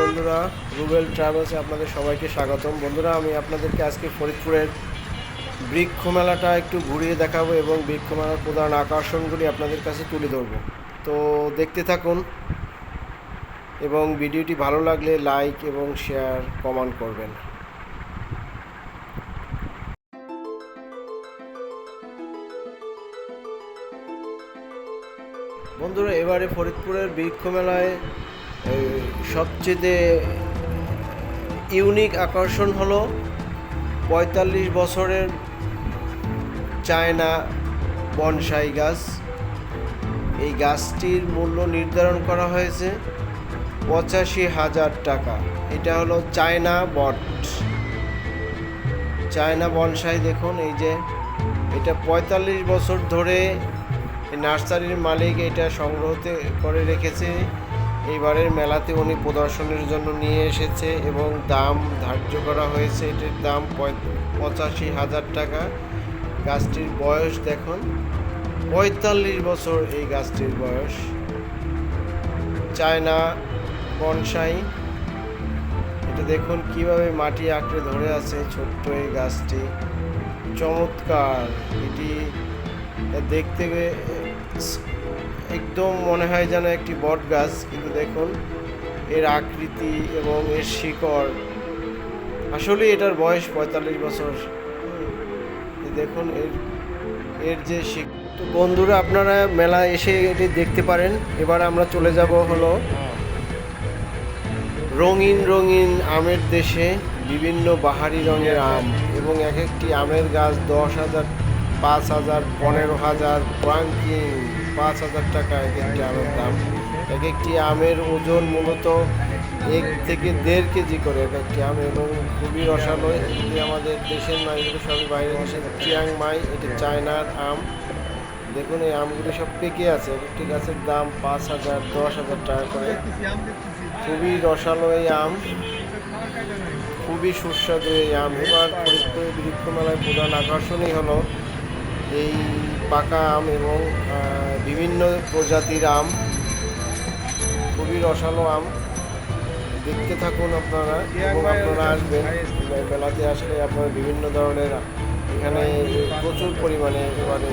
বন্ধুরা, রুবেল ট্রাভেলসে আপনাদের সবাইকে স্বাগতম। বন্ধুরা, আমি আপনাদেরকে আজকে ফরিদপুরের বৃক্ষ মেলাটা একটু ঘুরিয়ে দেখাবো এবং বৃক্ষ মেলার প্রধান আকর্ষণগুলি আপনাদের কাছে তুলে ধরবো। তো দেখতে থাকুন এবং ভিডিওটি ভালো লাগলে লাইক এবং শেয়ার কমেন্ট করবেন। বন্ধুরা, এবারে ফরিদপুরের বৃক্ষ মেলায় সবচেয়ে ইউনিক আকর্ষণ হলো পঁয়তাল্লিশ বছরের চায়না বনসাই গাছ। এই গাছটির মূল্য নির্ধারণ করা হয়েছে পঁচাশি হাজার টাকা। এটা হলো চায়না বট। চায়না বনসাই দেখুন, এই যে এটা পঁয়তাল্লিশ বছর ধরে নার্সারির মালিক এটা সংগ্রহতে করে রেখেছে। এইবারের মেলাতে উনি প্রদর্শনের জন্য নিয়ে এসেছে এবং দাম ধার্য করা হয়েছে। এটির দাম পঁচাশি হাজার টাকা। গাছটির বয়স দেখুন, পঁয়তাল্লিশ বছর এই গাছটির বয়স। চায়না বনসাই, এটা দেখুন কীভাবে মাটি আঁকড়ে ধরে আছে ছোট্ট এই গাছটি। চমৎকার, এটি দেখতে একদম মনে হয় যেন একটি বট গাছ, কিন্তু দেখুন, এর আকৃতি এবং এর শিকড়। আসলে এটার বয়স পঁয়তাল্লিশ বছর। দেখুন, এর এর যে শিক তো বন্ধুরা, আপনারা মেলা এসে এটি দেখতে পারেন। এবার আমরা চলে যাব হলো রঙিন রঙিন আমের দেশে বিভিন্ন বাহারি রঙের আম এবং এক একটি আমের গাছ দশ হাজার, পাঁচ হাজার, পনেরো হাজার রাঙ্কিং পাঁচ হাজার টাকা এক একটি আমের দাম। এক একটি আমের ওজন মূলত এক থেকে দেড় কেজি করে এক একটি আম এবং খুবই রসালো। এটি আমাদের দেশের নয়, এগুলো সবই বাইরে দেশে চিয়াং মাই, এটি চায়নার আম। দেখুন, এই আমগুলি সব পেকে আছে। এক একটি গাছের দাম পাঁচ হাজার, দশ হাজার টাকা করে। খুবই রসালো এই আম। খুবই সুস্বাদু এই আম। এবার ফরিদপুরের বৃক্ষ মেলায় প্রধান আকর্ষণই হলো এই পাকা আম এবং বিভিন্ন প্রজাতির আম। খুবই রসালো আম। দেখতে থাকুন আপনারা এবং আপনারা আসবেন। বেলাতে আসলে আপনারা বিভিন্ন ধরনের এখানে প্রচুর পরিমাণে এবারে